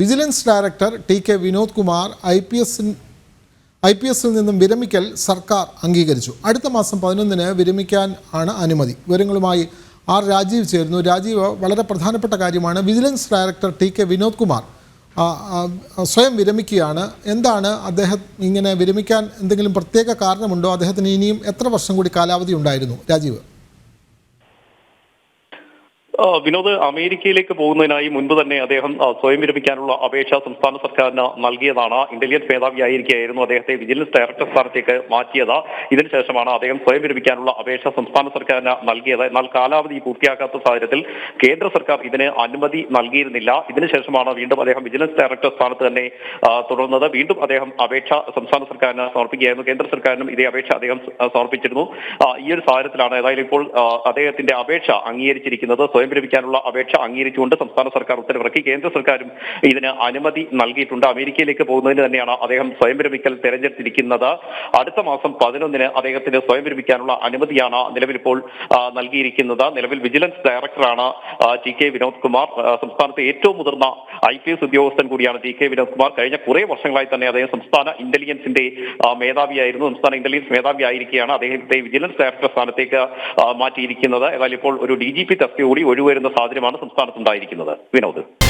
Vigilance director T K Vinod Kumar I P S I P എസിൽ നിന്നും വിരമിക്കൽ സർക്കാർ അംഗീകരിച്ചു. അടുത്ത മാസം പതിനൊന്നിന് വിരമിക്കാൻ ആണ് അനുമതി. വിവരങ്ങളുമായി ആർ രാജീവ് ചേരുന്നു. രാജീവ് വളരെ പ്രധാനപ്പെട്ട കാര്യമാണ്. Vigilance director T K Vinod Kumar സ്വയം വിരമിക്കുകയാണ്. എന്താണ് അദ്ദേഹം ഇങ്ങനെ വിരമിക്കാൻ എന്തെങ്കിലും പ്രത്യേക കാരണമുണ്ടോ? അദ്ദേഹത്തിന് ഇനിയും എത്ര വർഷം കൂടി കാലാവധി ഉണ്ടായിരുന്നു? രാജീവ്. വിനോദ് അമേരിക്കയിലേക്ക് പോകുന്നതിനായി മുൻപ് തന്നെ അദ്ദേഹം സ്വയം വിരമിക്കാനുള്ള അപേക്ഷ സംസ്ഥാന സർക്കാരിന് നൽകിയതാണ്. ഇന്റലിജൻസ് മേധാവിയായിരിക്കെയായിരുന്നു അദ്ദേഹത്തെ വിജിലൻസ് ഡയറക്ടർ സ്ഥാനത്തേക്ക് മാറ്റിയത്. ഇതിനുശേഷമാണ് അദ്ദേഹം സ്വയം വിരമിക്കാനുള്ള അപേക്ഷ സംസ്ഥാന സർക്കാരിന് നൽകിയത്. എന്നാൽ കാലാവധി പൂർത്തിയാക്കാത്ത സാഹചര്യത്തിൽ കേന്ദ്ര സർക്കാർ ഇതിന് അനുമതി നൽകിയിരുന്നില്ല. ഇതിനുശേഷമാണ് വീണ്ടും അദ്ദേഹം വിജിലൻസ് ഡയറക്ടർ സ്ഥാനത്ത് തന്നെ തുടർന്നത്. വീണ്ടും അദ്ദേഹം അപേക്ഷ സംസ്ഥാന സർക്കാരിന് സമർപ്പിക്കുകയായിരുന്നു. കേന്ദ്ര സർക്കാരിനും ഇതേ അപേക്ഷ അദ്ദേഹം സമർപ്പിച്ചിരുന്നു. ഈ ഒരു സാഹചര്യത്തിലാണ് ഏതായാലും ഇപ്പോൾ അദ്ദേഹത്തിന്റെ അപേക്ഷ അംഗീകരിച്ചിരിക്കുന്നത്. സ്വയം വിരമിക്കാനുള്ള അപേക്ഷ അംഗീകരിച്ചുകൊണ്ട് സംസ്ഥാന സർക്കാർ ഉത്തരവിറക്കി. കേന്ദ്ര സർക്കാരും ഇതിന് അനുമതി നൽകിയിട്ടുണ്ട്. അമേരിക്കയിലേക്ക് പോകുന്നതിന് തന്നെയാണ് അദ്ദേഹം സ്വയം വിരമിക്കൽ തെരഞ്ഞെടുത്തിരിക്കുന്നത്. അടുത്ത മാസം പതിനൊന്നിന് അദ്ദേഹത്തിന് സ്വയം വിരമിക്കാനുള്ള അനുമതിയാണ് നിലവിലിപ്പോൾ നൽകിയിരിക്കുന്നത്. നിലവിൽ വിജിലൻസ് ഡയറക്ടറാണ് ടി കെ വിനോദ് കുമാർ സംസ്ഥാനത്തെ ഏറ്റവും മുതിർന്ന ഐ പി എസ് ഉദ്യോഗസ്ഥൻ കൂടിയാണ് ടി കെ വിനോദ് കുമാർ കഴിഞ്ഞ കുറെ വർഷങ്ങളായി തന്നെ അദ്ദേഹം സംസ്ഥാന ഇന്റലിജൻസിന്റെ മേധാവിയായിരുന്നു. സംസ്ഥാന ഇന്റലിജൻസ് മേധാവി ആയിരിക്കുകയാണ് അദ്ദേഹത്തെ വിജിലൻസ് ഡയറക്ടർ സ്ഥാനത്തേക്ക് മാറ്റിയിരിക്കുന്നത്. ഏതായാലും ഇപ്പോൾ ഒരു ഡി ജി പി തസ്തി കൂടി ഒഴിവരുന്ന സാഹചര്യമാണ് സംസ്ഥാനത്തുണ്ടായിരിക്കുന്നത്. വിനോദ്.